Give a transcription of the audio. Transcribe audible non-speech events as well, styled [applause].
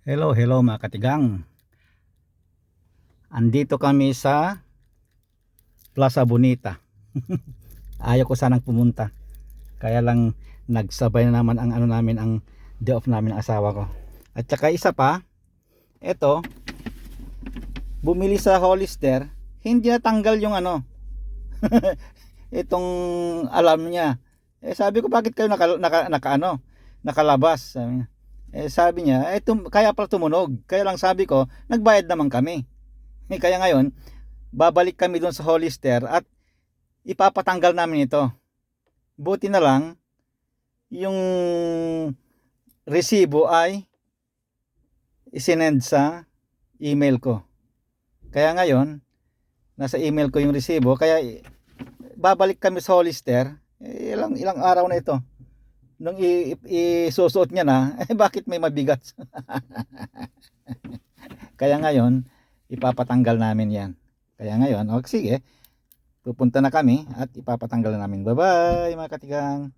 Hello, hello mga katigang. Andito kami sa Plaza Bonita. [laughs] Ayaw ko sanang pumunta. Kaya lang nagsabay na naman ang ano namin ang day off namin asawa ko. At saka isa pa, eto, bumili sa Hollister, hindi natanggal yung ano, [laughs] itong alarm niya. Eh sabi ko bakit kayo naka, naka, naka ano, nakalabas. Sabi niya. Eh sabi niya, eh tum- kaya pala tumunog. Kaya lang sabi ko, nagbayad naman kami. Eh, kaya ngayon, babalik kami doon sa Hollister at ipapatanggal namin ito. Buti na lang, yung resibo ay isinend sa email ko. Kaya ngayon, nasa email ko yung resibo, kaya i- babalik kami sa Hollister, eh, ilang, ilang araw na ito nung isusuot niya na, [laughs] eh bakit may mabigat? [laughs] Kaya ngayon, ipapatanggal namin yan. Kaya ngayon, oh, sige, pupunta na kami at ipapatanggal na namin. Bye-bye mga katigang.